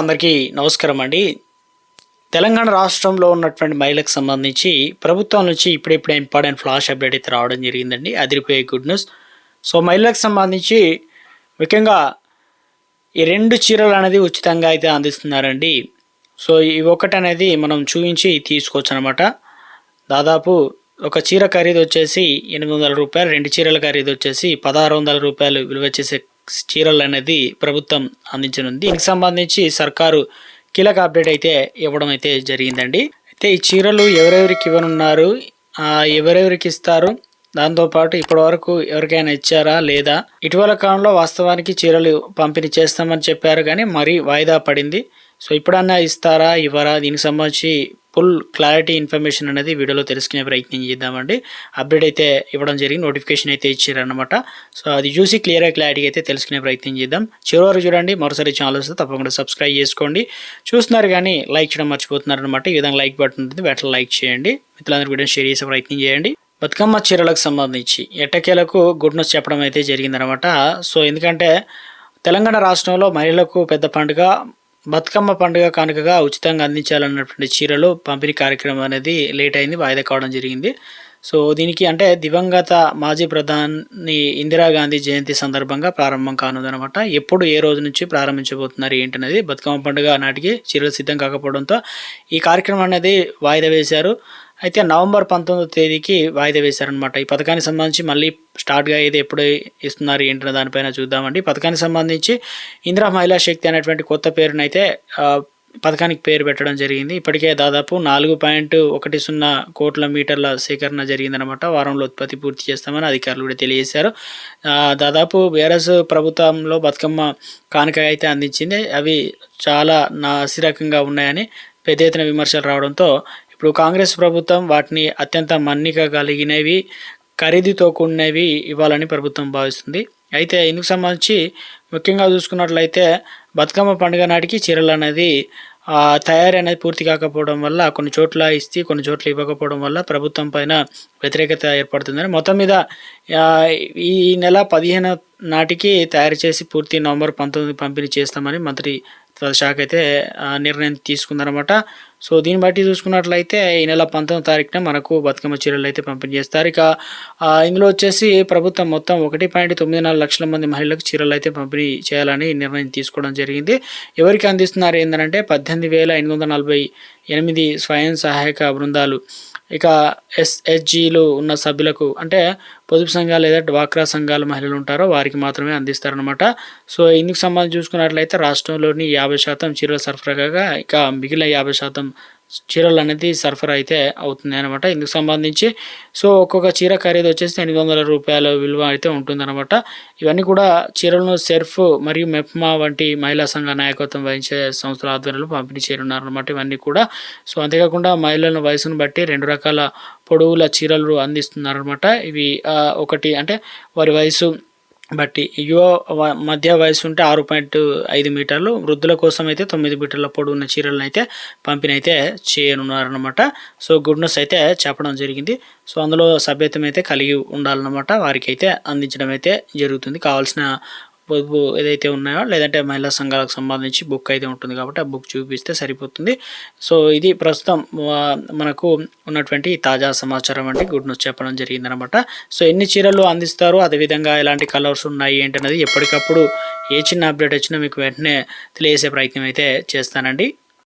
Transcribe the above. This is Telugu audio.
అందరికీ నమస్కారం అండి. తెలంగాణ రాష్ట్రంలో ఉన్నటువంటి మహిళలకు సంబంధించి ప్రభుత్వం నుంచి ఇప్పుడిప్పుడే ఇంపార్టెంట్ ఫ్లాష్ అప్డేట్ అయితే రావడం జరిగిందండి. అదిరిపోయే గుడ్ న్యూస్. సో మహిళలకు సంబంధించి ముఖ్యంగా ఈ రెండు చీరలు అనేది ఉచితంగా అయితే అందిస్తున్నారండి. సో ఈ ఒకటి అనేది మనం చూపించి తీసుకోవచ్చు అనమాట దాదాపు ఒక చీర ఖరీదు వచ్చేసి ఎనిమిది వందల రూపాయలు రెండు చీరల ఖరీదు వచ్చేసి పదహారు వందల రూపాయలు విలువ చేసే చీరలు అనేది ప్రభుత్వం అందించనుంది. దీనికి సంబంధించి సర్కారు కీలక అప్డేట్ అయితే ఇవ్వడం అయితే జరిగిందండి. అయితే ఈ చీరలు ఎవరెవరికి ఇవ్వనున్నారు? ఎవరెవరికి ఇస్తారు? దాంతోపాటు ఇప్పటివరకు ఎవరికైనా ఇచ్చారా లేదా? ఇటీవల కాలంలో వాస్తవానికి చీరలు పంపిణీ చేస్తామని చెప్పారు కానీ మరీ వాయిదా పడింది. సో ఇప్పుడన్నా ఇస్తారా ఇవ్వరా? దీనికి సంబంధించి ఫుల్ క్లారిటీ ఇన్ఫర్మేషన్ అనేది వీడియోలో తెలుసుకునే ప్రయత్నం చేద్దామండి. అప్డేట్ అయితే ఇవ్వడం జరిగింది నోటిఫికేషన్ అయితే ఇచ్చారనమాట సో అది చూసి క్లియర్గా క్లారిటీ అయితే తెలుసుకునే ప్రయత్నం చేద్దాం. చివరి చూడండి మరోసారి ఛానల్ వస్తే తప్పకుండా సబ్స్క్రైబ్ చేసుకోండి. చూస్తున్నారు కానీ లైక్ చేయడం మర్చిపోతున్నారు అనమాట ఈ విధంగా లైక్ బటన్ ఉంటుంది వెంటనే లైక్ చేయండి. మిత్రులందరూ వీడియో షేర్ చేసే ప్రయత్నం చేయండి. బతుకమ్మ చీరలకు సంబంధించి ఎట్టకేలకు గుడ్ న్యూస్ చెప్పడం అయితే జరిగిందనమాట సో ఎందుకంటే తెలంగాణ రాష్ట్రంలో మహిళలకు పెద్ద పండుగ బతుకమ్మ పండుగ కానుకగా ఉచితంగా అందించాలన్నటువంటి చీరలు పంపిణీ కార్యక్రమం అనేది లేట్ అయింది వాయిదా కావడం జరిగింది. సో దీనికి అంటే దివంగత మాజీ ప్రధాని ఇందిరాగాంధీ జయంతి సందర్భంగా ప్రారంభం కానుందనమాట ఎప్పుడు ఏ రోజు నుంచి ప్రారంభించబోతున్నారు ఏంటనేది బతుకమ్మ పండుగ నాటికి చీరలు సిద్ధం కాకపోవడంతో ఈ కార్యక్రమం అనేది వాయిదా వేశారు. అయితే నవంబర్ పంతొమ్మిదో తేదీకి వాయిదా వేశారనమాట ఈ పథకానికి సంబంధించి మళ్ళీ స్టార్ట్గా ఏది ఎప్పుడు ఇస్తున్నారు ఏంటనే దానిపైన చూద్దామండి. పథకానికి సంబంధించి ఇందిరా మహిళా శక్తి అనేటువంటి కొత్త పేరునైతే పథకానికి పేరు పెట్టడం జరిగింది. ఇప్పటికే దాదాపు నాలుగు పాయింట్ ఒకటి సున్నా కోట్ల మీటర్ల సేకరణ జరిగిందనమాట వారంలో ఉత్పత్తి పూర్తి చేస్తామని అధికారులు కూడా తెలియజేశారు. దాదాపు బీఆర్ఎస్ ప్రభుత్వంలో బతుకమ్మ కానుక అయితే అందించింది. అవి చాలా నాసిరకంగా ఉన్నాయని పెద్ద ఎత్తున విమర్శలు రావడంతో ఇప్పుడు కాంగ్రెస్ ప్రభుత్వం వాటిని అత్యంత మన్నిక కలిగినవి ఖరీదుతో కూడినవి ఇవ్వాలని ప్రభుత్వం భావిస్తుంది. అయితే ఇందుకు సంబంధించి ముఖ్యంగా చూసుకున్నట్లయితే బతుకమ్మ పండుగ నాటికి చీరలు అనేది తయారీ అనేది పూర్తి కాకపోవడం వల్ల కొన్ని చోట్ల ఇస్తే కొన్ని చోట్ల ఇవ్వకపోవడం వల్ల ప్రభుత్వం పైన వ్యతిరేకత ఏర్పడుతుందని. మొత్తం మీద ఈ నెల పదిహేను నాటికి తయారు చేసి పూర్తి నవంబర్ పంతొమ్మిది పంపిణీ చేస్తామని మంత్రి శాఖ అయితే నిర్ణయం తీసుకుందనమాట సో దీన్ని బట్టి చూసుకున్నట్లయితే ఈ నెల పంతొమ్మిది తారీఖున మనకు బతుకమ్మ చీరలు అయితే పంపిణీ చేస్తారు. ఇక ఇందులో వచ్చేసి ప్రభుత్వం మొత్తం ఒకటి పాయింట్ తొమ్మిది నాలుగు లక్షల మంది మహిళలకు చీరలు అయితే పంపిణీ చేయాలని నిర్ణయం తీసుకోవడం జరిగింది. ఎవరికి అందిస్తున్నారు ఏంటంటే పద్దెనిమిది వేల ఎనిమిది వందల నలభై ఎనిమిది స్వయం సహాయక బృందాలు. ఇక ఎస్హెచ్జీలు ఉన్న సభ్యులకు అంటే పొదుపు సంఘాలు లేదా డ్వాక్రా సంఘాలు మహిళలు ఉంటారో వారికి మాత్రమే అందిస్తారనమాట సో ఇందుకు సంబంధించి చూసుకున్నట్లయితే రాష్ట్రంలోని యాభై శాతం చీరల సరఫరాగా ఇక మిగిలిన యాభై శాతం చీరలు అనేది సరఫరా అయితే అవుతుంది అనమాట ఇందుకు సంబంధించి సో ఒక్కొక్క చీర ఖరీదు వచ్చేసి ఎనిమిది వందల రూపాయల విలువ అయితే ఉంటుందన్నమాట. ఇవన్నీ కూడా చీరలను సెర్ఫ్ మరియు మెప్మా వంటి మహిళా సంఘ నాయకత్వం వహించే సంస్థల ఆధ్వర్యంలో పంపిణీ చేయనున్నారన్నమాట ఇవన్నీ కూడా. సో అంతేకాకుండా మహిళల వయసును బట్టి రెండు రకాల పొడవుల చీరలు అందిస్తున్నారనమాట ఇవి ఒకటి అంటే వారి వయసు బట్టి యువ వ- మధ్య వయసు ఉంటే ఆరు పాయింట్ ఐదు మీటర్లు వృద్ధుల కోసం అయితే తొమ్మిది మీటర్ల పొడవు ఉన్న చీరలను అయితే పంపిణీ అయితే చేయనున్నారనమాట సో గుడ్నెస్ అయితే చెప్పడం జరిగింది. సో అందులో సభ్యత్వం అయితే కలిగి ఉండాలన్నమాట. వారికి అయితే అందించడం అయితే జరుగుతుంది. కావాల్సిన పొదుపు ఏదైతే ఉన్నాయో లేదంటే మహిళా సంఘాలకు సంబంధించి బుక్ అయితే ఉంటుంది కాబట్టి ఆ బుక్ చూపిస్తే సరిపోతుంది. సో ఇది ప్రస్తుతం మనకు ఉన్నటువంటి తాజా సమాచారం అంటే గుడ్ న్యూస్ చెప్పడం జరిగిందనమాట. సో ఎన్ని చీరలు అందిస్తారు అదేవిధంగా ఎలాంటి కలర్స్ ఉన్నాయి ఏంటనేది ఎప్పటికప్పుడు ఏ చిన్న అప్డేట్ వచ్చినా మీకు వెంటనే తెలియజేసే ప్రయత్నం అయితే చేస్తానండి.